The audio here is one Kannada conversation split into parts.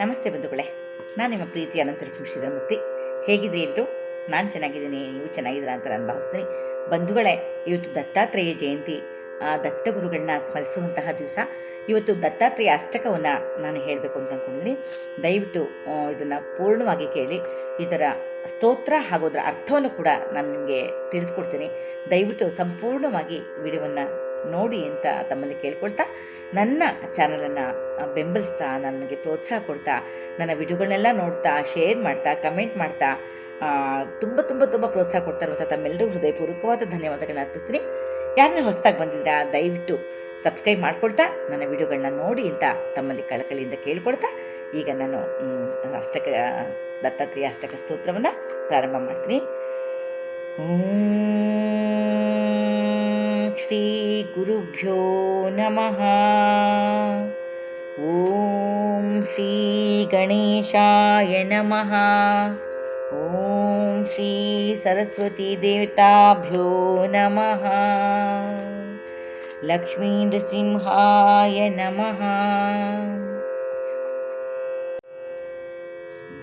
ನಮಸ್ತೆ ಬಂಧುಗಳೇ. ನಾನು ನಿಮ್ಮ ಪ್ರೀತಿ ಅನಂತರ ಖುಷಿದ ಮೂರ್ತಿ ಹೇಗಿದೆ ಎಲ್ಲರೂ ನಾನು ಚೆನ್ನಾಗಿದ್ದೀನಿ, ನೀವು ಚೆನ್ನಾಗಿದ್ದೀರಾ ಅಂತ ನಾನು ಭಾವಿಸ್ತೀನಿ. ಬಂಧುಗಳೇ, ಇವತ್ತು ದತ್ತಾತ್ರೇಯ ಜಯಂತಿ. ಆ ದತ್ತಗುರುಗಳನ್ನ ಸ್ಮರಿಸುವಂತಹ ದಿವಸ. ಇವತ್ತು ದತ್ತಾತ್ರೇಯ ಅಷ್ಟಕವನ್ನು ನಾನು ಹೇಳಬೇಕು ಅಂತ ಅಂದ್ಕೊಂಡಿದ್ದೀನಿ ದಯವಿಟ್ಟು ಇದನ್ನು ಪೂರ್ಣವಾಗಿ ಕೇಳಿ. ಇದರ ಸ್ತೋತ್ರ ಹಾಗೂ ಅದರ ಅರ್ಥವನ್ನು ಕೂಡ ನಾನು ನಿಮಗೆ ತಿಳಿಸ್ಕೊಡ್ತೀನಿ. ದಯವಿಟ್ಟು ಸಂಪೂರ್ಣವಾಗಿ ವಿಡಿಯೋವನ್ನು ನೋಡಿ ಅಂತ ತಮ್ಮಲ್ಲಿ ಕೇಳ್ಕೊಳ್ತಾ ನನ್ನ ಚಾನಲನ್ನು ಬೆಂಬಲಿಸ್ತಾ, ನನಗೆ ಪ್ರೋತ್ಸಾಹ ಕೊಡ್ತಾ, ನನ್ನ ವಿಡಿಯೋಗಳನ್ನೆಲ್ಲ ನೋಡ್ತಾ ಶೇರ್ ಮಾಡ್ತಾ ಕಮೆಂಟ್ ಮಾಡ್ತಾ ತುಂಬ ತುಂಬ ತುಂಬ ಪ್ರೋತ್ಸಾಹ ಕೊಡ್ತಾ ಇರುವಂಥ ತಮ್ಮೆಲ್ಲರೂ ಹೃದಯಪೂರ್ವಕವಾದ ಧನ್ಯವಾದಗಳನ್ನ ಅರ್ಪಿಸ್ತೀನಿ. ಯಾರನ್ನ ಹೊಸದಾಗಿ ಬಂದಿದ್ದೀರಾ, ದಯವಿಟ್ಟು ಸಬ್ಸ್ಕ್ರೈಬ್ ಮಾಡ್ಕೊಳ್ತಾ, ನನ್ನ ವಿಡಿಯೋಗಳನ್ನ ನೋಡಿ ಅಂತ ತಮ್ಮಲ್ಲಿ ಕಳಕಳಿಯಿಂದ ಕೇಳ್ಕೊಳ್ತಾ, ಈಗ ನಾನು ಅಷ್ಟಕ, ದತ್ತಾತ್ರೇಯ ಅಷ್ಟಕ ಸ್ತೋತ್ರವನ್ನು ಪ್ರಾರಂಭ ಮಾಡ್ತೀನಿ. श्रीगुरुभ्यो नमः। ॐ श्रीगणेशाय नमः। ॐ श्रीसरस्वतीदेवताभ्यो नमः। लक्ष्मीनृसिंहाय नमः।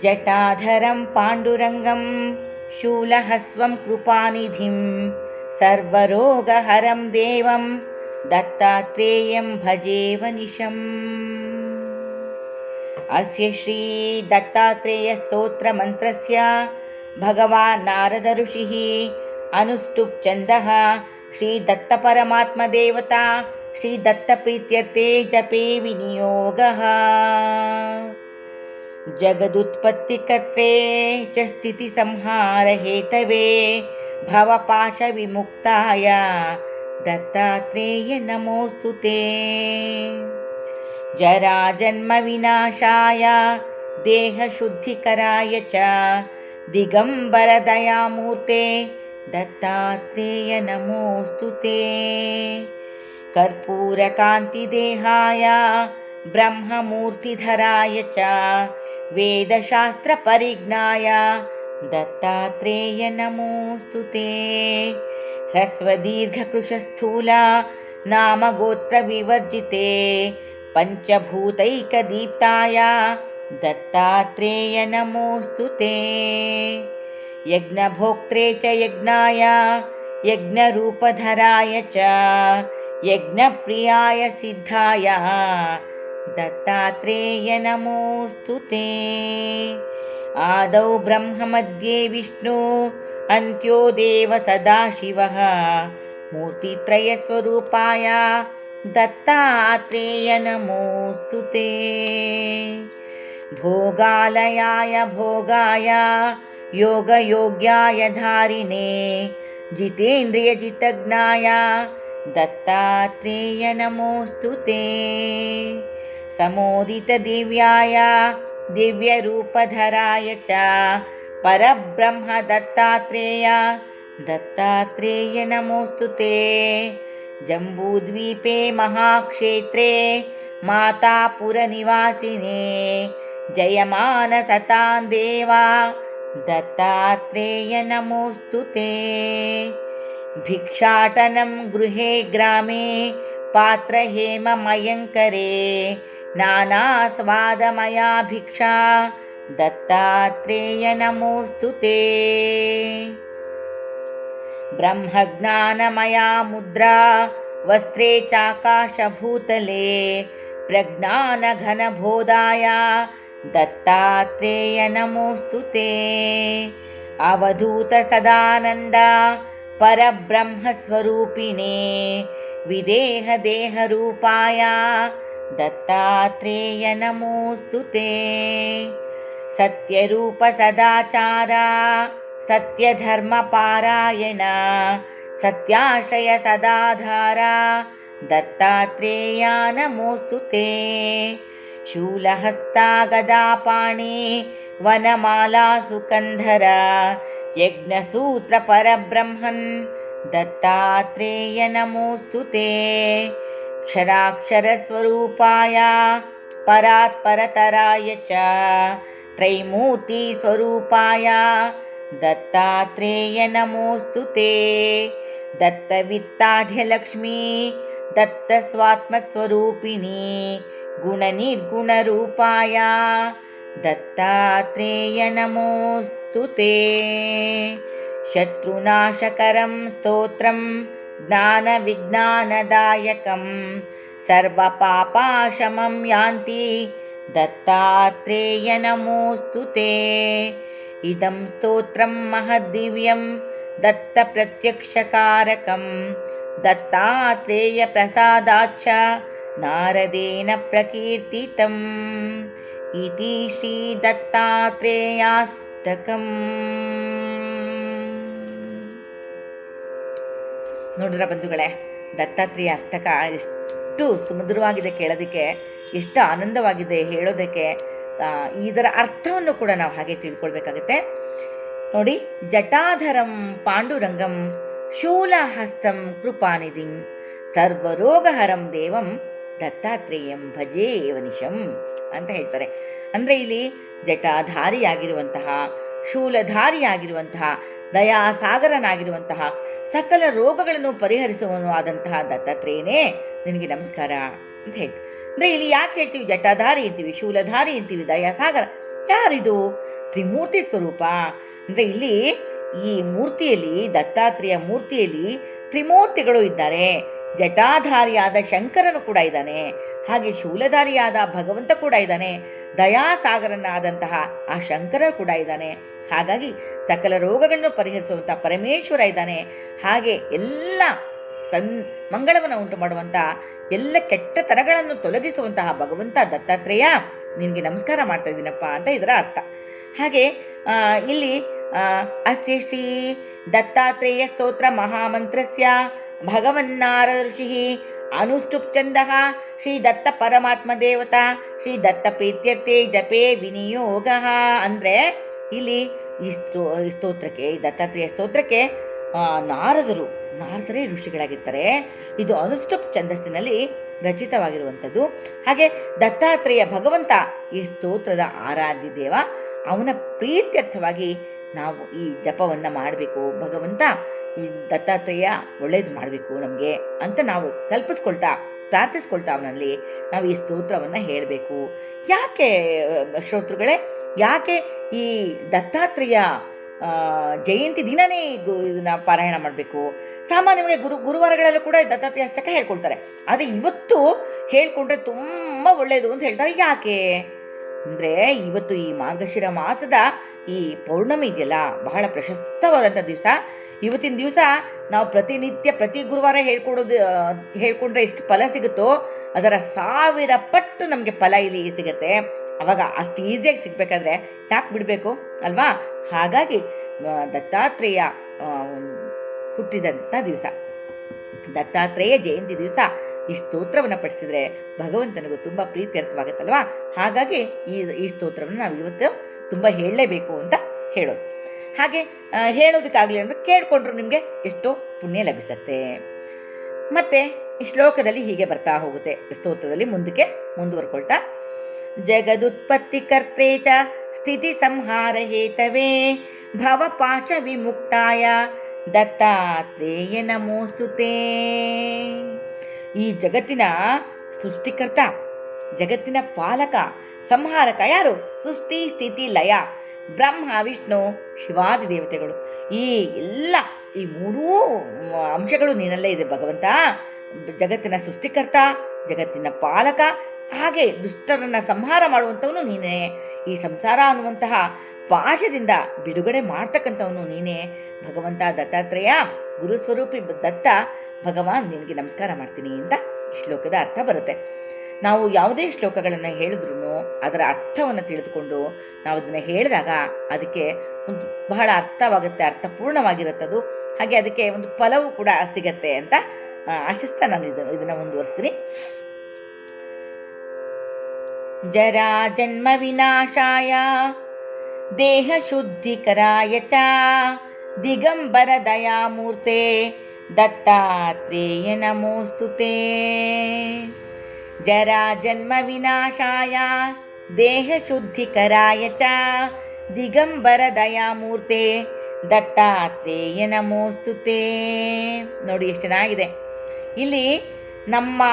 जटाधरं पाण्डुरङ्गं शूलहस्वं कृपानिधिं सर्वरोगहरं देवं दत्तात्रेयं भजेव निशम् अस्य श्रीदत्तात्रेयस्तोत्रमन्त्रस्य भगवान् नारदऋषिः अनुष्टुप् छन्दः श्रीदत्तपरमात्मदेवता श्रीदत्तप्रीत्यर्थे जपे विनियोगः। जगदुत्पत्तिकर्त्रे च स्थितिसंहारहेतवे भवपाशविमुक्ताय दत्तात्रेय नमोऽस्तु ते। जराजन्मविनाशाय देहशुद्धिकराय च दिगम्बरदयामूर्ते दत्तात्रेय नमोऽस्तु ते। कर्पूरकान्तिदेहाय ब्रह्ममूर्तिधराय च वेदशास्त्रपरिज्ञाय दत्तात्रेय नमोऽस्तु ते। ह्रस्वदीर्घकृशस्थूला नामगोत्रविवर्जिते। पञ्चभूतैकदीप्ताय दत्तात्रेय नमोऽस्तु ते। यज्ञभोक्त्रे च यज्ञाय यज्ञरूपधराय च यज्ञप्रियाय सिद्धाय। दत्तात्रेय नमोऽस्तु ते आदौ ब्रह्ममध्ये विष्णु अन्त्यो देव सदाशिवः मूर्तित्रयस्वरूपाय दत्तात्रेय नमोऽस्तु ते। भोगालयाय भोगाय योगयोग्याय धारिणे जितेन्द्रियजितज्ञाय दत्तात्रेय नमोऽस्तु ते। समोदितदिव्याय दिव्यरूपधराय च परब्रह्म दत्तात्रेय दत्तात्रेय नमोऽस्तु ते। जम्बूद्वीपे महाक्षेत्रे मातापुरनिवासिने। जयमानसतां देवा। दत्तात्रेय नमोऽस्तु ते। भिक्षाटनं गृहे ग्रामे पात्रहेममयङ्करे नानास्वादमया भिक्षा दत्तात्रेय नमोऽस्तु ते। ब्रह्मज्ञानमया मुद्रा वस्त्रे चाकाशभूतले प्रज्ञानघनबोधाय दत्तात्रेय नमोऽस्तु ते अवधूतसदानन्द परब्रह्मस्वरूपिणे विदेहदेहरूपाय दत्तात्रेय नमोऽस्तु ते सत्यरूपसदाचार सत्यधर्मपारायण सत्याश्रय सदाधार दत्तात्रेया नमोऽस्तु ते। शूलहस्ता गदापाणि वनमाला सुकन्धर यज्ञसूत्रपरब्रह्मन् दत्तात्रेय नमोऽस्तु ते क्षराक्षरस्वरूपाय परात्परतराय च त्रैमूर्तिस्वरूपाय। दत्तात्रेय नमोऽस्तु ते। दत्तवित्ताढ्यलक्ष्मी दत्तस्वात्मस्वरूपिणी गुणनिर्गुणरूपाय। दत्तात्रेय नमोऽस्तु ते। शत्रुनाशकरं स्तोत्रं ज्ञानविज्ञानदायकं सर्वपापाशमं यान्ति दत्तात्रेय नमोऽस्तु ते। इदं स्तोत्रं महद्दिव्यं दत्तप्रत्यक्षकारकं दत्तात्रेयप्रसादाच्च नारदेन प्रकीर्तितम्। इति श्रीदत्तात्रेयाष्टकम् ನೋಡಿದ್ರ ಬಂಧುಗಳೇ, ದತ್ತಾತ್ರೇಯ ಅಷ್ಟಕ ಎಷ್ಟು ಸುಮಧುರವಾಗಿದೆ ಕೇಳೋದಕ್ಕೆ, ಎಷ್ಟು ಆನಂದವಾಗಿದೆ ಹೇಳೋದಕ್ಕೆ ಇದರ ಅರ್ಥವನ್ನು ಕೂಡ ನಾವು ಹಾಗೆ ತಿಳ್ಕೊಳ್ಬೇಕಾಗತ್ತೆ. ನೋಡಿ, ಜಟಾಧರಂ ಪಾಂಡುರಂಗಂ ಶೂಲಹಸ್ತಂ ಕೃಪಾನಿಧಿಂ ಸರ್ವರೋಗಹರಂ ದೇವಂ ದತ್ತಾತ್ರೇಯಂ ಭಜೇ ವನಿಶಂ ಅಂತ ಹೇಳ್ತಾರೆ. ಅಂದರೆ ಇಲ್ಲಿ ಜಟಾಧಾರಿಯಾಗಿರುವಂತಹ, ಶೂಲಧಾರಿಯಾಗಿರುವಂತಹ ದಯಾಸಾಗರನಾಗಿರುವಂತಹ ಸಕಲ ರೋಗಗಳನ್ನು ಪರಿಹರಿಸುವನು ಆದಂತಹ ದತ್ತಾತ್ರೇಯನೇ. ನಿನಗೆ ನಮಸ್ಕಾರ ಅಂತ ಹೇಳ್ತೀವಿ ಅಂದ್ರೆ ಇಲ್ಲಿ ಯಾಕೆ ಹೇಳ್ತೀವಿ? ಜಟಾಧಾರಿ ಅಂತೀವಿ, ಶೂಲಧಾರಿ ಅಂತೀವಿ, ದಯಾಸಾಗರ. ಯಾರಿದು? ತ್ರಿಮೂರ್ತಿ ಸ್ವರೂಪ. ಅಂದ್ರೆ ಇಲ್ಲಿ ಈ ಮೂರ್ತಿಯಲ್ಲಿ, ದತ್ತಾತ್ರೇಯ ಮೂರ್ತಿಯಲ್ಲಿ ತ್ರಿಮೂರ್ತಿಗಳು ಇದ್ದಾರೆ. ಜಟಾಧಾರಿಯಾದ ಶಂಕರನು ಕೂಡ ಇದ್ದಾನೆ. ಹಾಗೆ ಶೂಲಧಾರಿಯಾದ ಭಗವಂತ ಕೂಡ ಇದ್ದಾನೆ. ದಯಾಸಾಗರನಾದಂತಹ ಆ ಶಂಕರ ಕೂಡ ಇದ್ದಾನೆ. ಹಾಗಾಗಿ ಸಕಲ ರೋಗಗಳನ್ನು ಪರಿಹರಿಸುವಂಥ ಪರಮೇಶ್ವರ ಇದ್ದಾನೆ. ಹಾಗೆ ಎಲ್ಲ ಸನ್ ಮಂಗಳವನ್ನು ಉಂಟು ಮಾಡುವಂಥ ಎಲ್ಲ ಕೆಟ್ಟತನಗಳನ್ನು ತೊಲಗಿಸುವಂತಹ ಭಗವಂತ ದತ್ತಾತ್ರೇಯ ನಿನಗೆ ನಮಸ್ಕಾರ ಮಾಡ್ತಾ ಇದ್ದೀನಪ್ಪ ಅಂತ ಇದರ ಅರ್ಥ. ಹಾಗೆ ಇಲ್ಲಿ ಅಸ್ಯ ಶ್ರೀ ದತ್ತಾತ್ರೇಯ ಸ್ತೋತ್ರ ಮಹಾಮಂತ್ರಸ್ಯ ಭಗವನ್ನಾರ ಋಷಿ ಅನುಷ್ಠುಪ್ ಚಂದ ಶ್ರೀ ದತ್ತ ಪರಮಾತ್ಮ ದೇವತಾ ಶ್ರೀ ದತ್ತ ಪ್ರೀತ್ಯರ್ಥೆ ಜಪೇ ವಿನಿಯೋಗ. ಅಂದರೆ ಇಲ್ಲಿ ಈ ಸ್ತೋ ಸ್ತೋತ್ರಕ್ಕೆ ಈ ದತ್ತಾತ್ರೇಯ ಸ್ತೋತ್ರಕ್ಕೆ ನಾರದರು, ನಾರದರೇ ಋಷಿಗಳಾಗಿರ್ತಾರೆ. ಇದು ಅನುಷ್ಠುಪ್ ಛಂದಸ್ಸಿನಲ್ಲಿ ರಚಿತವಾಗಿರುವಂಥದ್ದು. ಹಾಗೆ ದತ್ತಾತ್ರೇಯ ಭಗವಂತ ಈ ಸ್ತೋತ್ರದ ಆರಾಧ್ಯ ದೇವ, ಅವನ ಪ್ರೀತ್ಯರ್ಥವಾಗಿ ನಾವು ಈ ಜಪವನ್ನು ಮಾಡಬೇಕು. ಭಗವಂತ ಈ ದತ್ತಾತ್ರೇಯ ಒಳ್ಳೇದು ಮಾಡಬೇಕು ನಮಗೆ ಅಂತ ನಾವು ಕಲ್ಪಿಸ್ಕೊಳ್ತಾ ಪ್ರಾರ್ಥಿಸ್ಕೊಳ್ತಾ ಅವನಲ್ಲಿ, ನಾವು ಈ ಸ್ತೋತ್ರವನ್ನು ಹೇಳಬೇಕು. ಯಾಕೆ ಶ್ರೋತೃಗಳೇ, ಯಾಕೆ ಈ ದತ್ತಾತ್ರೇಯ ಜಯಂತಿ ದಿನನೇ ಇದನ್ನ ಪಾರಾಯಣ ಮಾಡಬೇಕು? ಸಾಮಾನ್ಯವಾಗಿ ಗುರು, ಗುರುವಾರಗಳಲ್ಲೂ ಕೂಡ ದತ್ತಾತ್ರೇಯ ಅಷ್ಟಕ್ಕೆ ಹೇಳ್ಕೊಳ್ತಾರೆ. ಆದರೆ ಇವತ್ತು ಹೇಳ್ಕೊಂಡ್ರೆ ತುಂಬ ಒಳ್ಳೆಯದು ಅಂತ ಹೇಳ್ತಾರೆ. ಯಾಕೆ? ಅಂದರೆ ಇವತ್ತು ಈ ಮಾರ್ಗಶಿರ ಮಾಸದ ಈ ಪೌರ್ಣಮಿ ಇದೆಯಲ್ಲ, ಬಹಳ ಪ್ರಶಸ್ತವಾದಂಥ ದಿವಸ. ಇವತ್ತಿನ ದಿವಸ ನಾವು ಪ್ರತಿನಿತ್ಯ ಪ್ರತಿ ಗುರುವಾರ ಹೇಳ್ಕೊಡೋದು ಹೇಳ್ಕೊಂಡ್ರೆ ಎಷ್ಟು ಫಲ ಸಿಗುತ್ತೋ, ಅದರ ಸಾವಿರ ಪಟ್ಟು ನಮಗೆ ಫಲ ಇಲ್ಲಿ ಸಿಗುತ್ತೆ. ಅವಾಗ ಅಷ್ಟು ಈಸಿಯಾಗಿ ಸಿಗಬೇಕಾದ್ರೆ ಯಾಕೆ ಬಿಡಬೇಕು, ಅಲ್ವಾ? ಹಾಗಾಗಿ ದತ್ತಾತ್ರೇಯ ಹುಟ್ಟಿದಂಥ ದಿವಸ. ದತ್ತಾತ್ರೇಯ ಜಯಂತಿ ದಿವಸ ಈ ಸ್ತೋತ್ರವನ್ನು ಪಡಿಸಿದ್ರೆ ಭಗವಂತನಿಗೂ ತುಂಬ ಪ್ರೀತ್ಯರ್ಥವಾಗುತ್ತಲ್ವಾ? ಹಾಗಾಗಿ ಈ ಈ ಸ್ತೋತ್ರವನ್ನು ನಾವು ಇವತ್ತು ತುಂಬ ಹೇಳಲೇಬೇಕು ಅಂತ ಹೇಳೋದು. ಹಾಗೆ ಹೇಳೋದಕ್ಕಾಗಲಿ ಅಂದರೆ ಕೇಳಿಕೊಂಡ್ರು ನಿಮಗೆ ಎಷ್ಟೋ ಪುಣ್ಯ ಲಭಿಸುತ್ತೆ. ಮತ್ತೆ ಶ್ಲೋಕದಲ್ಲಿ ಹೀಗೆ ಬರ್ತಾ ಹೋಗುತ್ತೆ. ಸ್ತೋತ್ರದಲ್ಲಿ ಮುಂದಕ್ಕೆ ಮುಂದುವರ್ಕೊಳ್ತಾ. ಜಗದುತ್ಪತ್ತಿ ಕರ್ತೆ ಚ ಸ್ಥಿತಿ ಸಂಹಾರ ಹೇತವೇ ಭವಪಾಶ ವಿಮುಕ್ತಾಯ ದತ್ತಾತ್ರೇಯ ನಮೋಸ್ತುತೇ. ಈ ಜಗತ್ತಿನ ಸೃಷ್ಟಿಕರ್ತ, ಜಗತ್ತಿನ ಪಾಲಕ, ಸಂಹಾರಕ ಯಾರು? ಸೃಷ್ಟಿ, ಸ್ಥಿತಿ, ಲಯ. ಬ್ರಹ್ಮ, ವಿಷ್ಣು, ಶಿವಾದಿ ದೇವತೆಗಳು. ಈ ಎಲ್ಲ, ಈ ಮೂರೂ ಅಂಶಗಳು ನೀನಲ್ಲೇ ಇದೆ ಭಗವಂತ. ಜಗತ್ತಿನ ಸೃಷ್ಟಿಕರ್ತ, ಜಗತ್ತಿನ ಪಾಲಕ, ಹಾಗೆ ದುಷ್ಟರನ್ನ ಸಂಹಾರ ಮಾಡುವಂಥವನು ನೀನೇ. ಈ ಸಂಸಾರ ಅನ್ನುವಂತಹ ಪಾಶದಿಂದ ಬಿಡುಗಡೆ ಮಾಡ್ತಕ್ಕಂಥವನು ನೀನೇ. ಭಗವಂತ ದತ್ತಾತ್ರೇಯ ಗುರುಸ್ವರೂಪಿ ದತ್ತ ಭಗವಾನ್, ನಿನಗೆ ನಮಸ್ಕಾರ ಮಾಡ್ತೀನಿ ಅಂತ ಶ್ಲೋಕದ ಅರ್ಥ ಬರುತ್ತೆ. ನಾವು ಯಾವುದೇ ಶ್ಲೋಕಗಳನ್ನು ಹೇಳಿದ್ರು ಅದರ ಅರ್ಥವನ್ನು ತಿಳಿದುಕೊಂಡು ನಾವು ಅದನ್ನು ಹೇಳಿದಾಗ ಅದಕ್ಕೆ ಒಂದು ಬಹಳ ಅರ್ಥವಾಗುತ್ತೆ, ಅರ್ಥಪೂರ್ಣವಾಗಿರುತ್ತದು. ಹಾಗೆ ಅದಕ್ಕೆ ಒಂದು ಫಲವೂ ಕೂಡ ಸಿಗತ್ತೆ ಅಂತ ಆಶಿಸ್ತಾ ನಾನು ಇದನ್ನು ಇದನ್ನು ಮುಂದುವರಿಸ್ತೀನಿ. ಜರಾ ಜನ್ಮ ವಿನಾಶಾಯ, ದೇಹ ಶುದ್ಧಿಕರಾಯ ಚ, ದಿಗಂಬರ ದಯಾಮೂರ್ತೆ, ದತ್ತಾತ್ರೇಯ ನಮೋಸ್ತುತೆ. ಜರಾ ಜನ್ಮ ವಿನಾಶಾಯ ದೇಹ ಶುದ್ಧಿಕರಾಯ ಚ. ದಿಗಂಬರ ದಯಾಮೂರ್ತೆ, ದತ್ತಾತ್ರೇಯ ನಮೋಸ್ತುತೆ ನೋಡಿ ಎಷ್ಟು ಚೆನ್ನಾಗಿದೆ. ಇಲ್ಲಿ ನಮ್ಮ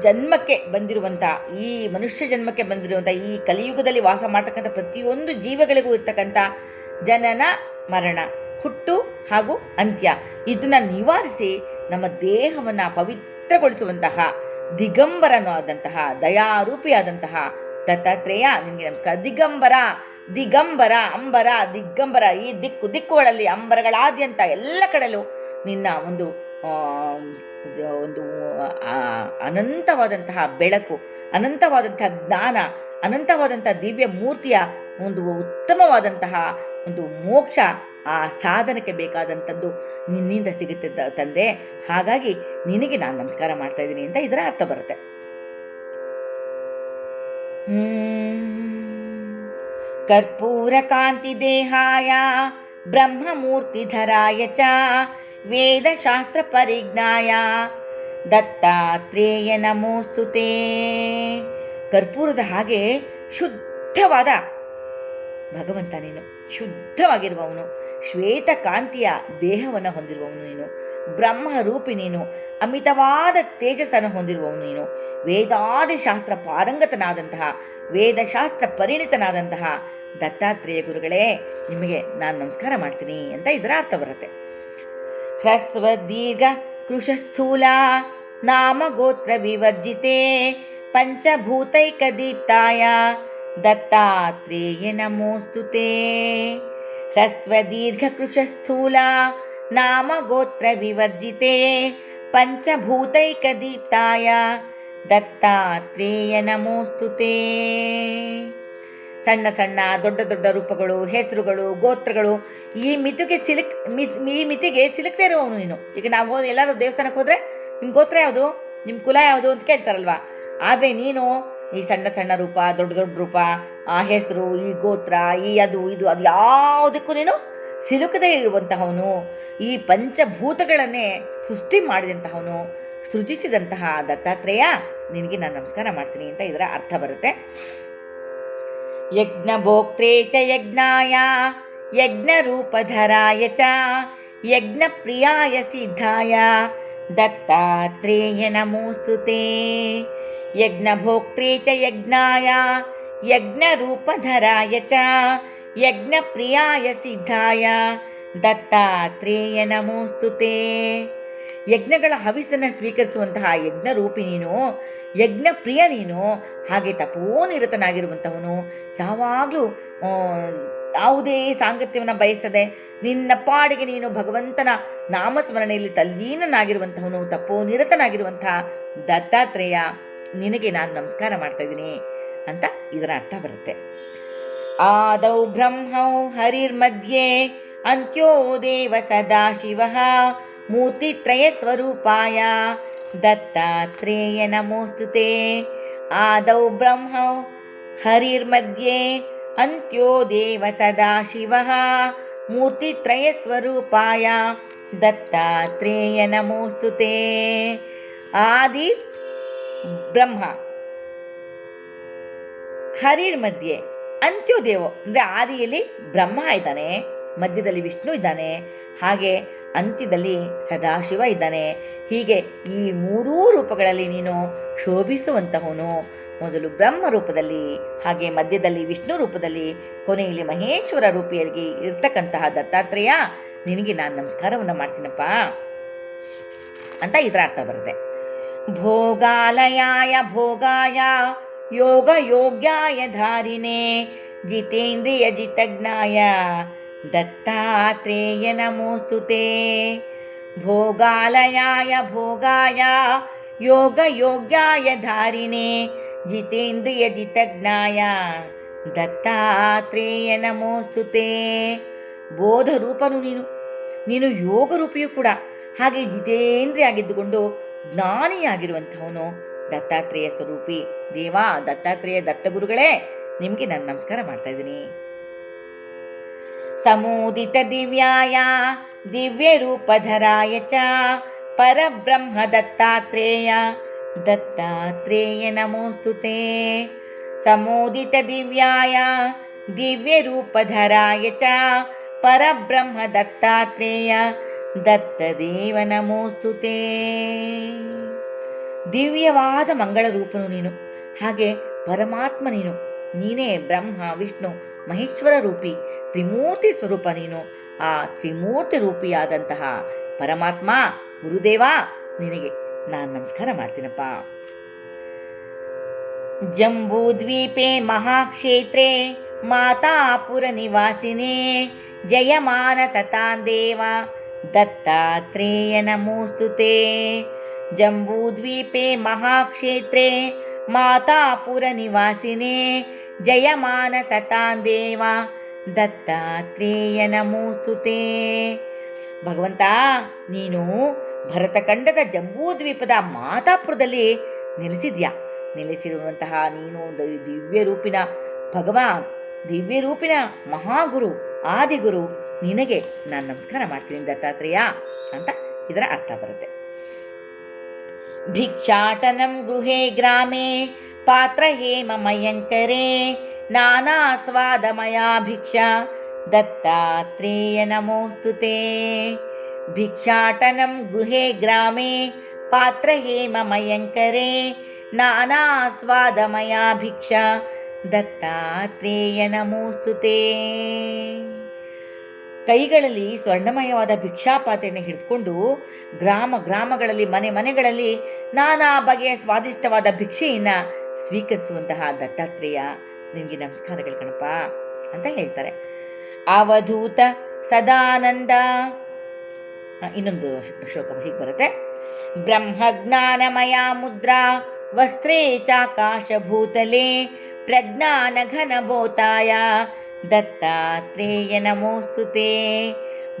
ಜನ್ಮಕ್ಕೆ ಬಂದಿರುವಂಥ, ಈ ಮನುಷ್ಯ ಜನ್ಮಕ್ಕೆ ಬಂದಿರುವಂಥ, ಈ ಕಲಿಯುಗದಲ್ಲಿ ವಾಸ ಮಾಡ್ತಕ್ಕಂಥ ಪ್ರತಿಯೊಂದು ಜೀವಗಳಿಗೂ ಇರ್ತಕ್ಕಂಥ ಜನನ, ಮರಣ, ಹುಟ್ಟು ಹಾಗೂ ಅಂತ್ಯ. ಇದನ್ನು ನಿವಾರಿಸಿ ನಮ್ಮ ದೇಹವನ್ನು ಪವಿತ್ರಗೊಳಿಸುವಂತಹ ದಿಗಂಬರನಾದಂತಹ, ದಯಾರೂಪಿಯಾದಂತಹ ದತ್ತಾತ್ರೇಯ. ನಿನಗೆ ನಮಸ್ಕಾರ. ದಿಗಂಬರ ದಿಗಂಬರ, ಅಂಬರ, ದಿಗಂಬರ. ಈ ದಿಕ್ಕು, ದಿಕ್ಕುಗಳಲ್ಲಿ ಅಂಬರಗಳಾದ್ಯಂತ ಎಲ್ಲ ಕಡೆಯಲ್ಲೂ ನಿನ್ನ ಒಂದು ಒಂದು ಅನಂತವಾದಂತಹ ಬೆಳಕು, ಅನಂತವಾದಂತಹ ಜ್ಞಾನ, ಅನಂತವಾದಂತಹ ದಿವ್ಯ ಮೂರ್ತಿಯ ಒಂದು ಉತ್ತಮವಾದಂತಹ ಒಂದು ಮೋಕ್ಷ ಆ ಸಾಧನಕ್ಕೆ ಬೇಕಾದಂಥದ್ದು ನಿನ್ನಿಂದ ಸಿಗುತ್ತೆ ತಂದೆ. ಹಾಗಾಗಿ ನಿನಗೆ ನಾನು ನಮಸ್ಕಾರ ಮಾಡ್ತಾ ಇದ್ದೀನಿ ಅಂತ ಇದರ ಅರ್ಥ ಬರುತ್ತೆ. ಕರ್ಪೂರ ಕಾಂತಿ ದೇಹಾಯ, ಬ್ರಹ್ಮಮೂರ್ತಿಧರಾಯ ಚ, ವೇದಶಾಸ್ತ್ರ ಪರಿಜ್ಞಾಯ, ದತ್ತಾತ್ರೇಯ ನಮೋಸ್ತುತೇ ಕರ್ಪೂರದ ಹಾಗೆ ಶುದ್ಧವಾದ ಭಗವಂತ ನೀನು, ಶುದ್ಧವಾಗಿರುವವನು. ಶ್ವೇತ ಕಾಂತಿಯ ದೇಹವನ್ನು ಹೊಂದಿರುವವನು ನೀನು. ಬ್ರಹ್ಮ ರೂಪಿ ನೀನು. ಅಮಿತವಾದ ತೇಜಸ್ಸನ್ನು ಹೊಂದಿರುವವನು ನೀನು. ವೇದಾದಿ ಶಾಸ್ತ್ರ ಪಾರಂಗತನಾದಂತಹ, ವೇದಶಾಸ್ತ್ರ ಪರಿಣಿತನಾದಂತಹ ದತ್ತಾತ್ರೇಯ ಗುರುಗಳೇ, ನಿಮಗೆ ನಾನು ನಮಸ್ಕಾರ ಮಾಡ್ತೀನಿ ಅಂತ ಇದರ ಅರ್ಥ ಬರುತ್ತೆ. ಹ್ರಸ್ವ ದೀರ್ಘ ಕೃಶಸ್ಥೂಲ ನಾಮ ಗೋತ್ರ ವಿವರ್ಜಿತೆ, ಪಂಚಭೂತೈಕ ದೀಪ್ತಾಯ, ದತ್ತಾತ್ರೇಯ ನಮೋಸ್ತುತೆ. ಹ್ರಸ್ವ ದೀರ್ಘ ಕೃಶಸ್ಥೂಲ ನಾಮ ಗೋತ್ರ ವಿವರ್ಜಿತೆ ಪಂಚಭೂತೈಕ ದೀಪ್ತಾಯ ದತ್ತಾತ್ರೇಯ ನಮೋಸ್ತುತೆ. ಸಣ್ಣ ಸಣ್ಣ ದೊಡ್ಡ ದೊಡ್ಡ ರೂಪಗಳು, ಹೆಸರುಗಳು, ಗೋತ್ರಗಳು, ಈ ಮಿತಿಗೆ ಸಿಲುಕ್ ಈ ಮಿತಿಗೆ ಸಿಲುಕ್ತಾ ಇರುವವನು ನೀನು. ಈಗ ನಾವು ಎಲ್ಲರೂ ದೇವಸ್ಥಾನಕ್ಕೆ ಹೋದ್ರೆ ನಿಮ್ಮ ಗೋತ್ರ ಯಾವುದು? ನಿಮ್ಮ ಕುಲ ಯಾವುದು ಅಂತ ಕೇಳ್ತಾರಲ್ವಾ? ಆದರೆ ನೀನು ಈ ಸಣ್ಣ ಸಣ್ಣ ರೂಪ, ದೊಡ್ಡ ದೊಡ್ಡ ರೂಪ, ಆ ಹೆಸರು, ಈ ಗೋತ್ರ, ಈ ಅದು, ಇದು, ಅದು ಯಾವುದಕ್ಕೂ ನೀನು ಸಿಲುಕದೇ ಇರುವಂತಹವನು. ಈ ಪಂಚಭೂತಗಳನ್ನೇ ಸೃಷ್ಟಿ ಮಾಡಿದಂತಹವನು, ಸೃಜಿಸಿದಂತಹ ದತ್ತಾತ್ರೇಯ, ನಿನಗೆ ನಾನು ನಮಸ್ಕಾರ ಮಾಡ್ತೀನಿ ಅಂತ ಇದರ ಅರ್ಥ ಬರುತ್ತೆ. ಯಜ್ಞ ಭೋಕ್ತೇ ಚ ಯಜ್ಞಾಯ ರೂಪಧರಾಯ ಚ ಯಜ್ಞಪ್ರಿಯಾಯ ಸಿದ್ಧಾಯ. ದತ್ತಾತ್ರೇಯ ನಮೋಸ್ತುತೆ. ಯಜ್ಞಭೋಕ್ತ್ರೇ ಚ ಯಜ್ಞಾಯ, ಯಜ್ಞರೂಪಧರಾಯ ಚ, ಯಜ್ಞಪ್ರಿಯಾಯ ಸಿದ್ಧಾಯ. ದತ್ತಾತ್ರೇಯ ನಮೋಸ್ತುತೆ ಯಜ್ಞಗಳ ಹವಿಸನ್ನು ಸ್ವೀಕರಿಸುವಂತಹ ಯಜ್ಞ ರೂಪಿ ನೀನು ಯಜ್ಞ ಪ್ರಿಯ ನೀನು, ಹಾಗೆ ತಪೋನಿರತನಾಗಿರುವಂಥವನು ಯಾವಾಗಲೂ ಯಾವುದೇ ಸಾಂಗತ್ಯವನ್ನು ಬಯಸದೆ ನಿನ್ನ ಪಾಡಿಗೆ ನೀನು ಭಗವಂತನ ನಾಮಸ್ಮರಣೆಯಲ್ಲಿ ತಲ್ಲೀನನಾಗಿರುವಂಥವನು ತಪೋನಿರತನಾಗಿರುವಂತಹ ದತ್ತಾತ್ರೇಯ. ನಿನಗೆ ನಾನು ನಮಸ್ಕಾರ ಮಾಡ್ತಾ ಇದ್ದೀನಿ ಅಂತ ಇದರ ಅರ್ಥ ಬರುತ್ತೆ. ಆದೌ ಬ್ರಹ್ಮೌ ಹರಿರ್ಮಧ್ಯೆ ಅಂತ್ಯೋ ದೇವ ಸದಾ ಶಿವಃ ಮೂರ್ತಿತ್ರಯ ಸ್ವರೂಪಾಯ ದತ್ತಾತ್ರೇಯ ನಮೋಸ್ತುತೆ. ಆದೌ ಬ್ರಹ್ಮೌ ಹರಿರ್ಮಧ್ಯೆ ಅಂತ್ಯೋ ದೇವ ಸದಾ ಶಿವ ಮೂರ್ತಿತ್ರಯ ಸ್ವರೂಪಾಯ ದತ್ತಾತ್ರೇಯ ನಮೋಸ್ತುತೆ. ಆದಿ ಬ್ರಹ್ಮ. ಹರಿರ್ ಮಧ್ಯೆ ಅಂತ್ಯೋದೇವ, ಅಂದರೆ ಆದಿಯಲ್ಲಿ ಬ್ರಹ್ಮ ಇದ್ದಾನೆ, ಮಧ್ಯದಲ್ಲಿ ವಿಷ್ಣು ಇದ್ದಾನೆ, ಹಾಗೆ ಅಂತ್ಯದಲ್ಲಿ ಸದಾಶಿವ ಇದ್ದಾನೆ. ಹೀಗೆ ಈ ಮೂರೂ ರೂಪಗಳಲ್ಲಿ ನೀನು ಶೋಭಿಸುವಂತಹವನು. ಮೊದಲು ಬ್ರಹ್ಮ ರೂಪದಲ್ಲಿ, ಹಾಗೆ ಮಧ್ಯದಲ್ಲಿ ವಿಷ್ಣು ರೂಪದಲ್ಲಿ, ಕೊನೆಯಲ್ಲಿ ಮಹೇಶ್ವರ ರೂಪಿಯಲ್ಲಿ ಇರ್ತಕ್ಕಂತಹ ದತ್ತಾತ್ರೇಯ. ನಿನಗೆ ನಾನು ನಮಸ್ಕಾರವನ್ನು ಮಾಡ್ತೀನಪ್ಪ ಅಂತ ಇದರ ಅರ್ಥ ಬರುತ್ತೆ. ಭೋಗಾಲಯಾಯ ಭೋಗಾಯ ಯೋಗ ಯೋಗ್ಯಾಯ ಧಾರಿಣೆ ಜಿತೇಂದ್ರಿಯ ಜಿತಜ್ಞಾಯ ದತ್ತಾತ್ರೇಯ ನಮೋಸ್ತುತೆ ಭೋಗಾಲಯಾಯ ಭೋಗಾಯ ಯೋಗ ಯೋಗ್ಯಾಯ ಧಾರಿಣೆ ಜಿತೇಂದ್ರಿಯ ಜಿತಜ್ಞಾಯ ದತ್ತಾತ್ರೇಯ ನಮೋಸ್ತುತೆ ಬೋಧ ರೂಪನು ನೀನು ನೀನು ಯೋಗ ರೂಪಿಯೂ ಕೂಡ ಹಾಗೆ ಜಿತೇಂದ್ರಿಯ ಆಗಿದ್ದುಕೊಂಡು ಜ್ಞಾನಿಯಾಗಿರುವಂಥವನು ದತ್ತಾತ್ರೇಯ ಸ್ವರೂಪಿ. ದೇವಾ, ದತ್ತಾತ್ರೇಯ ದತ್ತಗುರುಗಳೇ, ನಿಮಗೆ ನಾನು ನಮಸ್ಕಾರ ಮಾಡ್ತಾ ಇದ್ದೀನಿ. ಸಮೂದಿತ ದಿವ್ಯಾಯ, ದಿವ್ಯ ರೂಪಧರಾಯ ಚ, ಪರಬ್ರಹ್ಮ ದತ್ತಾತ್ರೇಯ ದತ್ತಾತ್ರೇಯ ನಮೋಸ್ತುತೆ ಸಮೋದಿತ ದಿವ್ಯಾಯ, ದಿವ್ಯ ರೂಪಧರಾಯ ಚ, ಪರಬ್ರಹ್ಮ ದತ್ತಾತ್ರೇಯ ದತ್ತದೇವ ಮೋಸ್ತುತೇ ದಿವ್ಯವಾದ ಮಂಗಳ ರೂಪನು ನೀನು. ಹಾಗೆ ಪರಮಾತ್ಮ ನೀನು. ನೀನೇ ಬ್ರಹ್ಮ, ವಿಷ್ಣು, ಮಹೇಶ್ವರ ರೂಪಿ, ತ್ರಿಮೂರ್ತಿ ಸ್ವರೂಪ ನೀನು. ಆ ತ್ರಿಮೂರ್ತಿ ರೂಪಿಯಾದಂತಹ ಪರಮಾತ್ಮ ಗುರುದೇವ ನಿನಗೆ. ನಾನು ನಮಸ್ಕಾರ ಮಾಡ್ತೀನಪ್ಪ. ಜಂಬೂದ್ವೀಪೇ ಮಹಾಕ್ಷೇತ್ರೆ ಮಾತಾಪುರ ನಿವಾಸಿನೇ. ಜಯಮಾನ ಸತಾನ್ ದೇವ ದತ್ತಾತ್ರೇಯ ನಮೋಸ್ತುತೆ ಜಂಬೂದ್ವೀಪೆ ಮಹಾಕ್ಷೇತ್ರೆ, ಮಾತಾಪುರ ನಿವಾಸಿನೇ. ಜಯಮಾನ ಸತಾನ್ ದೇವ, ದತ್ತಾತ್ರೇಯ ನಮೋಸ್ತುತೆ ಭಗವಂತ, ನೀನು ಭರತಖಂಡದ ಜಂಬೂದ್ವೀಪದ ಮಾತಾಪುರದಲ್ಲಿ ನೆಲೆಸಿದ್ಯಾ? ನೆಲೆಸಿರುವಂತಹ ನೀನು ದಿವ್ಯ ರೂಪಿನ ಭಗವಾನ್ ದಿವ್ಯ ರೂಪಿನ ಮಹಾಗುರು, ಆದಿಗುರು ನಿನಗೆ ನಾನು ನಮಸ್ಕಾರ ಮಾಡ್ತೀನಿ ದತ್ತಾತ್ರೇಯ ಅಂತ ಇದರ ಅರ್ಥ ಬರುತ್ತೆ. ಭಿಕ್ಷಾಟನಂ ಗೃಹೇ ಗ್ರಾಮೇ, ಪಾತ್ರ ಹೇಮಮಯಂಕರೇ ನಾನಾ ಸ್ವಾದಮಯ ಭಿಕ್ಷಾ, ದತ್ತಾತ್ರೇಯ ನಮೋಸ್ತುತೆ ಭಿಕ್ಷಾಟನಂ ಗೃಹೇ ಗ್ರಾಮೇ, ಪಾತ್ರ ಹೇಮ ಮಯಂಕರೇ, ನಾನಾ ಸ್ವಾದಮಯ ಭಿಕ್ಷಾ, ದತ್ತಾತ್ರೇಯ ನಮೋಸ್ತುತೆ ಕೈಗಳಲ್ಲಿ ಸ್ವರ್ಣಮಯವಾದ ಭಿಕ್ಷಾಪಾತ್ರೆಯನ್ನು ಹಿಡಿದುಕೊಂಡು ಗ್ರಾಮ ಗ್ರಾಮಗಳಲ್ಲಿ, ಮನೆ ಮನೆಗಳಲ್ಲಿ ನಾನಾ ಬಗೆಯ ಸ್ವಾದಿಷ್ಟವಾದ ಭಿಕ್ಷೆಯನ್ನು ಸ್ವೀಕರಿಸುವಂತಹ ದತ್ತಾತ್ರೇಯ ನಿನಗೆ ನಮಸ್ಕಾರಗಳು ಕಣಪ್ಪ ಅಂತ ಹೇಳ್ತಾರೆ. ಅವಧೂತ ಸದಾನಂದ. ಇನ್ನೊಂದು ಶ್ಲೋಕ ಹೀಗೆ ಬರುತ್ತೆ. ಬ್ರಹ್ಮಜ್ಞಾನಮಯ ಮುದ್ರಾ ವಸ್ತ್ರೇ ಚಾಕಾಶಭೂತಲೆ ಪ್ರಜ್ಞಾನ ಘನಭೂತಾಯ ದತ್ತಾತ್ರೇಯ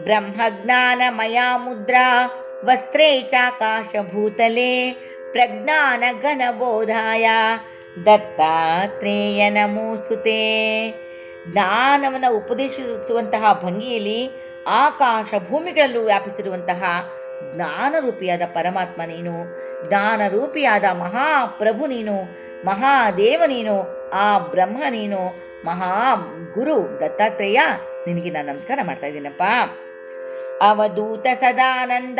ಬ್ರಹ್ಮಜ್ಞಾನಮಯ ಮುದ್ರಾ ವಸ್ತ್ರೇ ಚಾಕಾಶಭೂತಲೆ. ಪ್ರಜ್ಞಾನ ಘನಬೋಧಾಯ ದತ್ತಾತ್ರೇಯ ನಮೋಸ್ತುತೆ ಜ್ಞಾನವನ್ನು ಉಪದೇಶಿಸುವಂತಹ ಭಂಗಿಯಲ್ಲಿ ಆಕಾಶ ಭೂಮಿಗಳಲ್ಲೂ ವ್ಯಾಪಿಸಿರುವಂತಹ ಜ್ಞಾನರೂಪಿಯಾದ ಪರಮಾತ್ಮ ನೀನು, ಜ್ಞಾನರೂಪಿಯಾದ ಮಹಾಪ್ರಭು ನೀನು, ಮಹಾದೇವ ನೀನು, ಆ ಬ್ರಹ್ಮ ನೀನು ಮಹಾ ಗುರು ದತ್ತಾತ್ರೇಯ, ನಿನಗೆ ನಾನು ನಮಸ್ಕಾರ ಮಾಡ್ತಾ ಇದ್ದೀನಪ್ಪ. ಅವಧೂತ ಸದಾನಂದ,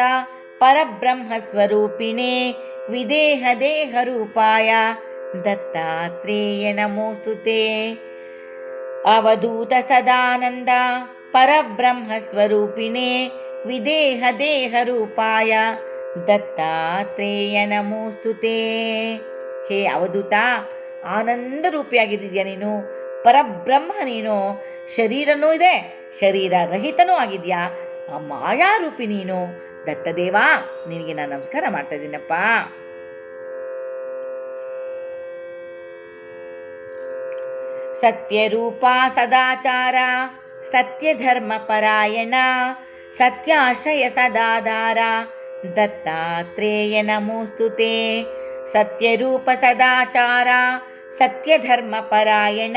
ಪರಬ್ರಹ್ಮ ಸ್ವರೂಪಿಣೇ, ವಿದೇಹ ದೇಹ ರೂಪಾಯ, ದತ್ತಾತ್ರೇಯ ನಮೋಸ್ತುತೆ. ಅವಧೂತ ಸದಾನಂದ, ಪರಬ್ರಹ್ಮ ಸ್ವರೂಪಿಣೇ, ವಿದೇಹ ದೇಹ ರೂಪಾಯ, ದತ್ತಾತ್ರೇಯ ನಮೋಸ್ತುತೆ. ಹೇ ಅವಧೂತ, ಆನಂದ ರೂಪಿಯಾಗಿದ್ದೀಯ ನೀನು? ಪರಬ್ರಹ್ಮ ನೀನು, ಶರೀರನೂ ಇದೆ, ಶರೀರ ರಹಿತನೂ ಆಗಿದ್ಯಾ? ಆ ಮಾಯಾರೂಪಿ ನೀನು. ದತ್ತದೇವ, ನಿನಗೆ ನಾನು ನಮಸ್ಕಾರ ಮಾಡ್ತಾ ಇದ್ದೀನಪ್ಪ. ಸತ್ಯರೂಪ ಸದಾಚಾರ, ಸತ್ಯಧರ್ಮ ಪರಾಯಣ, ಸತ್ಯಾಶ್ರಯ ಸದಾಧಾರ, ದತ್ತಾತ್ರೇಯ ನಮೋಸ್ತುತೆ. ಸತ್ಯರೂಪ ಸದಾಚಾರ ಸತ್ಯಧರ್ಮ ಪರಾಯಣ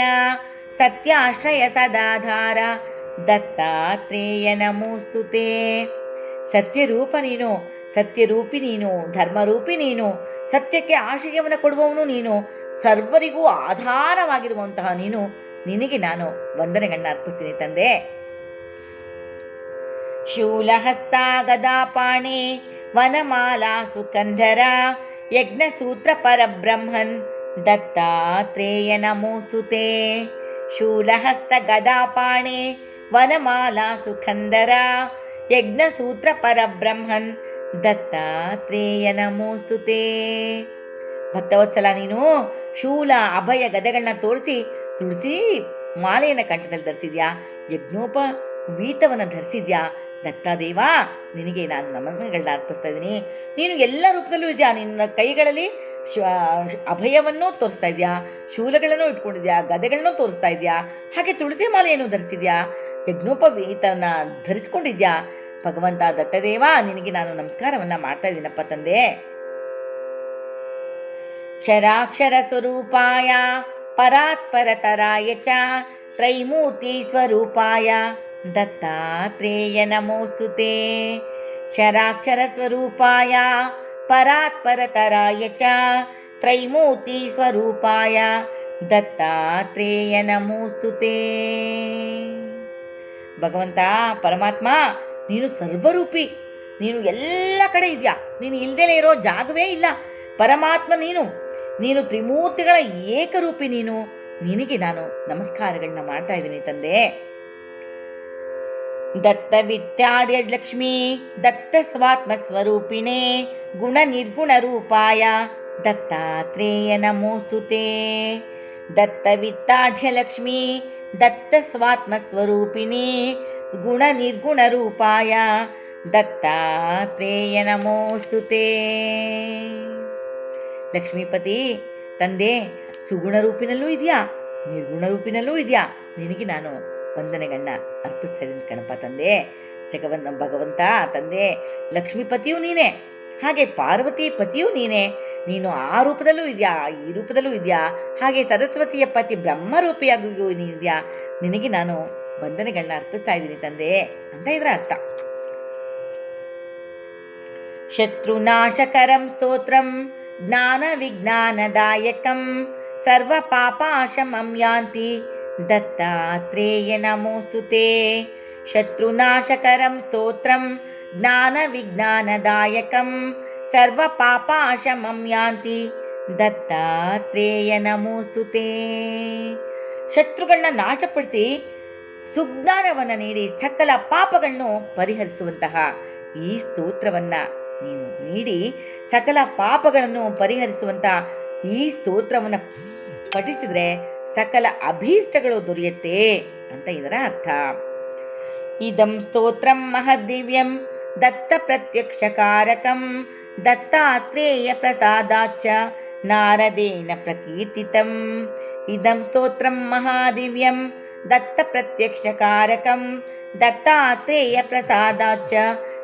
ಸತ್ಯಾಶ್ರಯ ಸದಾಧಾರ, ದತ್ತಾತ್ರೇಯ ನಮೋಸ್ತುತೆ ಸತ್ಯರೂಪ ನೀನು, ಸತ್ಯರೂಪಿ ನೀನು, ಧರ್ಮರೂಪಿ ನೀನು, ಸತ್ಯಕ್ಕೆ ಆಶ್ರಯವನ್ನು ಕೊಡುವವನು ನೀನು, ಸರ್ವರಿಗೂ ಆಧಾರವಾಗಿರುವಂತಹ ನೀನು, ನಿನಗೆ ನಾನು ವಂದನೆಗಳನ್ನ ಅರ್ಪಿಸ್ತೀನಿ ತಂದೆ. ಶೂಲಹಸ್ತ ಗದಾಪಾಣಿ ವನಮಾಲಾ ಸುಕಂಧರ ಯಜ್ಞಸೂತ್ರ ಪರಬ್ರಹ್ಮನ್ ದತ್ತಾತ್ರೇಯ ನಮೋಸ್ತುತೆ ಶೂಲಹಸ್ತ ಗದಾಪಾಣಿ ವನಮಾಲಾ ಸುಖಂದರ, ಯಜ್ಞಸೂತ್ರ ಪರಬ್ರಹ್ಮನ್ ದತ್ತಾತ್ರೇಯ ನಮೋಸ್ತುತೆ ಭಕ್ತವತ್ಸಲ, ನೀನು ಶೂಲ ಅಭಯ ಗದೆಗಳನ್ನ ತೋರಿಸಿ, ತುಳಸಿ ಮಾಲೆಯನ್ನು ಕಂಠದಲ್ಲಿ ಧರಿಸಿದ್ಯಾ ಯಜ್ಞೋಪ ವೀತವನ್ನು ಧರಿಸಿದ್ಯಾ, ದತ್ತಾದೇವ, ನಿನಗೆ ನಾನು ನಮನಗಳನ್ನ ಅರ್ಪಿಸ್ತಾ ಇದ್ದೀನಿ. ನೀನು ಎಲ್ಲ ರೂಪದಲ್ಲೂ ಇದೆಯಾ, ನಿನ್ನ ಕೈಗಳಲ್ಲಿ ಅಭಯವನ್ನು ತೋರಿಸ್ತಾ ಇದೆಯಾ? ಶೂಲಗಳನ್ನು ಇಟ್ಕೊಂಡಿದ್ಯಾ? ಗದೆಗಳನ್ನು ತೋರಿಸ್ತಾ ಇದೆಯಾ? ಹಾಗೆ ತುಳಸಿ ಮಾಲೆಯನ್ನು ಧರಿಸಿದ್ಯಾ? ಯಜ್ಞೋಪವೀತನ ಧರಿಸ್ಕೊಂಡಿದ್ಯಾ? ಭಗವಂತ ದತ್ತದೇವ ನಿನಗೆ ನಾನು ನಮಸ್ಕಾರವನ್ನ ಮಾಡ್ತಾ ಇದ್ದೀನಪ್ಪ ತಂದೆ. ಕ್ಷರಾಕ್ಷರ ಸ್ವರೂಪಾಯ, ಪರಾತ್ಪರತರಾಯ ಚ, ತ್ರೈಮೂರ್ತಿ ಸ್ವರೂಪಾಯ, ದತ್ತಾತ್ರೇಯ ನಮೋಸ್ತುತೆ. ಕ್ಷರಾಕ್ಷರ ಸ್ವರೂಪಾಯ ಪರಾತ್ಪರತರಾಯ ಚ ತ್ರೈಮೂರ್ತಿ ಸ್ವರೂಪಾಯ ದತ್ತಾತ್ರೇಯ ನಮೋಸ್ತುತೇ ಭಗವಂತ ಪರಮಾತ್ಮ ನೀನು ಸರ್ವರೂಪಿ, ನೀನು ಎಲ್ಲ ಕಡೆ ಇದೆಯಾ? ನೀನು ಇಲ್ಲದೇ ಇರೋ ಜಾಗವೇ ಇಲ್ಲ. ಪರಮಾತ್ಮ ನೀನು ನೀನು ತ್ರಿಮೂರ್ತಿಗಳ ಏಕರೂಪಿ ನೀನು. ನಿನಗೆ ನಾನು ನಮಸ್ಕಾರಗಳನ್ನ ಮಾಡ್ತಾ ಇದ್ದೀನಿ ತಂದೆ ದತ್ತ ವಿದ್ಯಾರ್ಯ ಲಕ್ಷ್ಮೀ ದತ್ತ ಸ್ವಾತ್ಮ ಸ್ವರೂಪಿಣೆ ಗುಣ ನಿರ್ಗುಣ ರೂಪಾಯ ದತ್ತಾತ್ರೇಯ ನಮೋಸ್ತುತೆ ದತ್ತ ವಿತ್ತಾಢ್ಯ ಲಕ್ಷ್ಮೀ ದತ್ತ ಸ್ವಾತ್ಮ ಸ್ವರೂಪಿಣಿ ಗುಣ ನಿರ್ಗುಣ ರೂಪಾಯ ದತ್ತಾತ್ರೇಯ ನಮೋಸ್ತುತೆ ಲಕ್ಷ್ಮೀಪತಿ ತಂದೆ ಸುಗುಣ ರೂಪಿನಲ್ಲೂ ಇದೆಯಾ ನಿರ್ಗುಣ ರೂಪಿನಲ್ಲೂ ಇದೆಯಾ ನಿನಗೆ ನಾನು ವಂದನೆಗಳನ್ನ ಅರ್ಪಿಸ್ತಾ ಇದ್ದೀನಿ ಕಣಪ್ಪ ತಂದೆ. ಜಗವನ್ನ ಭಗವಂತ ತಂದೆ. ಲಕ್ಷ್ಮೀಪತಿಯೂ ನೀನೇ. ಹಾಗೆ ಪಾರ್ವತಿ ಪತಿಯೂ ನೀನೇ. ನೀನು ಆ ರೂಪದಲ್ಲೂ ಇದೆಯಾ, ಈ ರೂಪದಲ್ಲೂ ಇದೆಯಾ? ಹಾಗೆ ಸರಸ್ವತಿಯ ಪತಿ ಬ್ರಹ್ಮರೂಪಿಯಾಗಿಯೂ ನೀನಿದೆಯಾ ನಿನಗೆ ನಾನು ವಂದನೆಗಳನ್ನ ಅರ್ಪಿಸ್ತಾ ಇದ್ದೀನಿ ತಂದೆ ಅಂತ ಇದರ ಅರ್ಥ. ಶತ್ರುನಾಶಕರಂ ಸ್ತೋತ್ರಂ ಜ್ಞಾನ ವಿಜ್ಞಾನದಾಯಕಂ ಸರ್ವ ಪಾಪಾಶಮಂ ಯಾಂತಿ? ದತ್ತಾತ್ರೇಯ ನಮೋಸ್ತುತೆ ಶತ್ರುನಾಶಕರಂ ಸ್ತೋತ್ರಂ ಜ್ಞಾನ ವಿಜ್ಞಾನದಾಯಕಂ ಸರ್ವ ಪಾಪಾಶಮಂ ಯಾಂತಿ. ದತ್ತಾತ್ರೇಯ ನಮೋಸ್ತುತೆ ಶತ್ರುಗಳನ್ನ ನಾಶಪಡಿಸಿ ಸುಜ್ಞಾನವನ್ನು ನೀಡಿ ಸಕಲ ಪಾಪಗಳನ್ನು ಪರಿಹರಿಸುವಂತಹ ಈ ಸ್ತೋತ್ರವನ್ನ ನೀವು ನೀಡಿ ಸಕಲ ಪಾಪಗಳನ್ನು ಪರಿಹರಿಸುವಂತ ಈ ಸ್ತೋತ್ರವನ್ನು ಪಠಿಸಿದ್ರೆ ಸಕಲ ಅಭೀಷ್ಟಗಳು ದೊರೆಯುತ್ತೆ ಅಂತ ಇದರ ಅರ್ಥ. ಇದಂ ಸ್ತೋತ್ರಂ ಮಹದಿವ್ಯಂ ದತ್ತ ಪ್ರತ್ಯಕ್ಷಕಾರಕಂ ದತ್ತಾತ್ರೇಯ ಪ್ರಸಾದಾಚ ನಾರದೇನ ಪ್ರಕೀರ್ತಿತಂ. ಇದಂ ಸ್ತೋತ್ರಂ ಮಹಾದಿವ್ಯಂ ದತ್ತ ಪ್ರತ್ಯಕ್ಷಕಾರಕಂ ದತ್ತಾತ್ರೇಯ ಪ್ರಸಾದಾಚ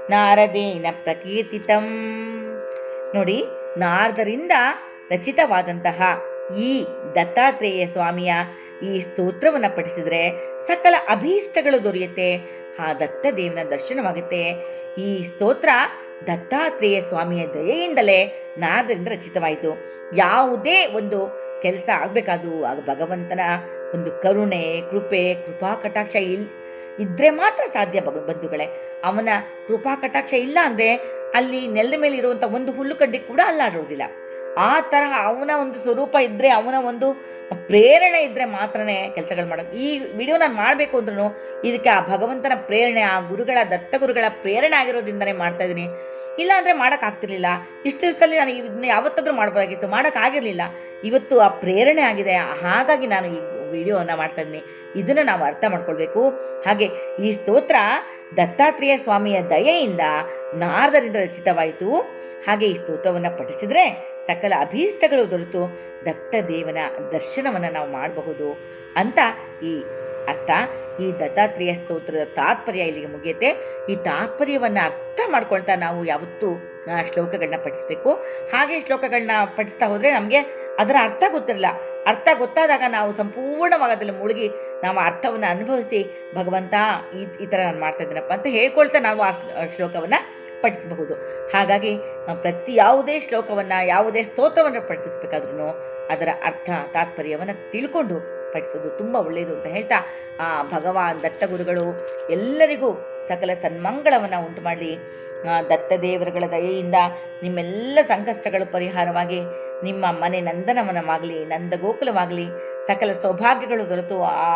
ನಾರದೇನ ಪ್ರಕೀರ್ತಿತಂ. ನೋಡಿ ನಾರದರಿಂದ ರಚಿತವಾದಂತಹ ಈ ದತ್ತಾತ್ರೇಯ ಸ್ವಾಮಿಯ ಈ ಸ್ತೋತ್ರವನ್ನು ಪಠಿಸಿದರೆ ಸಕಲ ಅಭೀಷ್ಟಗಳು ದೊರೆಯುತ್ತೆ. ಆ ದತ್ತ ದೇವನ ದರ್ಶನವಾಗುತ್ತೆ. ಈ ಸ್ತೋತ್ರ ದತ್ತಾತ್ರೇಯ ಸ್ವಾಮಿಯ ದಯೆಯಿಂದಲೇ ನಾದರಿಂದ ರಚಿತವಾಯಿತು. ಯಾವುದೇ ಒಂದು ಕೆಲಸ ಆಗಬೇಕಾದ್ರೂ ಆಗ ಭಗವಂತನ ಒಂದು ಕರುಣೆ, ಕೃಪೆ, ಕೃಪಾ ಕಟಾಕ್ಷ ಇಲ್, ಇದ್ರೆ ಮಾತ್ರ ಸಾಧ್ಯ ಬಗ ಬಂಧುಗಳೇ. ಅವನ ಕೃಪಾ ಕಟಾಕ್ಷ ಇಲ್ಲ ಅಂದ್ರೆ ಅಲ್ಲಿ ನೆಲದ ಮೇಲೆ ಇರುವಂತ ಒಂದು ಹುಲ್ಲು ಕಡ್ಡಿ ಕೂಡ ಅಲ್ಲಾಡೋದಿಲ್ಲ ಆ ತರಹ ಅವನ ಒಂದು ಸ್ವರೂಪ ಇದ್ರೆ, ಅವನ ಒಂದು ಪ್ರೇರಣೆ ಇದ್ರೆ ಮಾತ್ರನೇ ಕೆಲಸಗಳು ಮಾಡೋದು ಈ ವಿಡಿಯೋ ನಾನು ಮಾಡಬೇಕು ಅಂದ್ರೂ ಇದಕ್ಕೆ ಆ ಭಗವಂತನ ಪ್ರೇರಣೆ, ಆ ಗುರುಗಳ ದತ್ತ ಗುರುಗಳ ಪ್ರೇರಣೆ ಆಗಿರೋದ್ರಿಂದನೇ ಮಾಡ್ತಾ ಇದ್ದೀನಿ. ಇಲ್ಲ ಅಂದರೆ ಮಾಡೋಕ್ಕಾಗ್ತಿರ್ಲಿಲ್ಲ ಇಷ್ಟು ದಿವಸದಲ್ಲಿ ನಾನು ಇದನ್ನ ಯಾವತ್ತಾದರೂ ಮಾಡ್ಬೋದಾಗಿತ್ತು ಮಾಡೋಕ್ಕಾಗಿರಲಿಲ್ಲ ಇವತ್ತು ಆ ಪ್ರೇರಣೆ ಆಗಿದೆ. ಹಾಗಾಗಿ ನಾನು ಈ ವಿಡಿಯೋನ ಮಾಡ್ತಾ ಇದ್ದೀನಿ. ಇದನ್ನು ನಾವು ಅರ್ಥ ಮಾಡ್ಕೊಳ್ಬೇಕು. ಹಾಗೆ ಈ ಸ್ತೋತ್ರ ದತ್ತಾತ್ರೇಯ ಸ್ವಾಮಿಯ ದಯೆಯಿಂದ ನಾರದರಿಂದ ರಚಿತವಾಯಿತು. ಹಾಗೆ ಈ ಸ್ತೋತ್ರವನ್ನು ಪಠಿಸಿದ್ರೆ ಸಕಲ ಅಭೀಷ್ಟಗಳು ದೊರೆತು ದತ್ತ ದೇವನ ದರ್ಶನವನ್ನು ನಾವು ಮಾಡಬಹುದು ಅಂತ ಈ ಅರ್ಥ. ಈ ದತ್ತಾತ್ರೇಯ ಸ್ತೋತ್ರದ ತಾತ್ಪರ್ಯ ಇಲ್ಲಿಗೆ ಮುಗಿಯುತ್ತೆ. ಈ ತಾತ್ಪರ್ಯವನ್ನು ಅರ್ಥ ಮಾಡ್ಕೊಳ್ತಾ ನಾವು ಯಾವತ್ತೂ ಶ್ಲೋಕಗಳನ್ನ ಪಠಿಸ್ಬೇಕು. ಹಾಗೆ ಶ್ಲೋಕಗಳನ್ನ ಪಠಿಸ್ತಾ ಹೋದರೆ ನಮಗೆ ಅದರ ಅರ್ಥ ಗೊತ್ತಿರಲ್ಲ. ಅರ್ಥ ಗೊತ್ತಾದಾಗ ನಾವು ಸಂಪೂರ್ಣವಾಗಿ ಅದರಲ್ಲಿ ಮುಳುಗಿ ನಾವು ಅರ್ಥವನ್ನು ಅನುಭವಿಸಿ ಭಗವಂತ ಈ ಈ ಥರ ನಾನು ಮಾಡ್ತಾ ಇದ್ದೀನಪ್ಪ ಅಂತ ಹೇಳ್ಕೊಳ್ತಾ ನಾವು ಆ ಶ್ಲೋಕವನ್ನು ಪಠಿಸಬಹುದು. ಹಾಗಾಗಿ ಪ್ರತಿ ಯಾವುದೇ ಶ್ಲೋಕವನ್ನು, ಯಾವುದೇ ಸ್ತೋತ್ರವನ್ನು ಪಠಿಸಬೇಕಾದ್ರೂ ಅದರ ಅರ್ಥ, ತಾತ್ಪರ್ಯವನ್ನು ತಿಳ್ಕೊಂಡು ಪಠಿಸೋದು ತುಂಬ ಒಳ್ಳೆಯದು ಅಂತ ಹೇಳ್ತಾ, ಆ ಭಗವಾನ್ ದತ್ತಗುರುಗಳು ಎಲ್ಲರಿಗೂ ಸಕಲ ಸನ್ಮಂಗಳವನ್ನು ಉಂಟು ಮಾಡಲಿ. ದತ್ತ ದೇವರುಗಳ ದಯೆಯಿಂದ ನಿಮ್ಮೆಲ್ಲ ಸಂಕಷ್ಟಗಳು ಪರಿಹಾರವಾಗಿ ನಿಮ್ಮ ಮನೆ ನಂದನವನವಾಗಲಿ ನಂದಗೋಕುಲವಾಗಲಿ. ಸಕಲ ಸೌಭಾಗ್ಯಗಳು ದೊರೆತು ಆ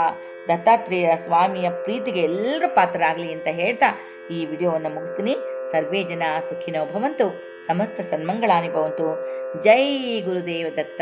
ದತ್ತಾತ್ರೇಯ ಸ್ವಾಮಿಯ ಪ್ರೀತಿಗೆ ಎಲ್ಲರೂ ಪಾತ್ರರಾಗಲಿ ಅಂತ ಹೇಳ್ತಾ ಈ ವಿಡಿಯೋವನ್ನು ಮುಗಿಸ್ತೀನಿ. ಸರ್ವೇ ಜನ ಸುಖಿನೋ ಭವಂತು ಸಮಸ್ತ ಸನ್ಮಂಗಳಾನಿ ಭವಂತು. ಜೈ ಗುರುದೇವ ದತ್ತ.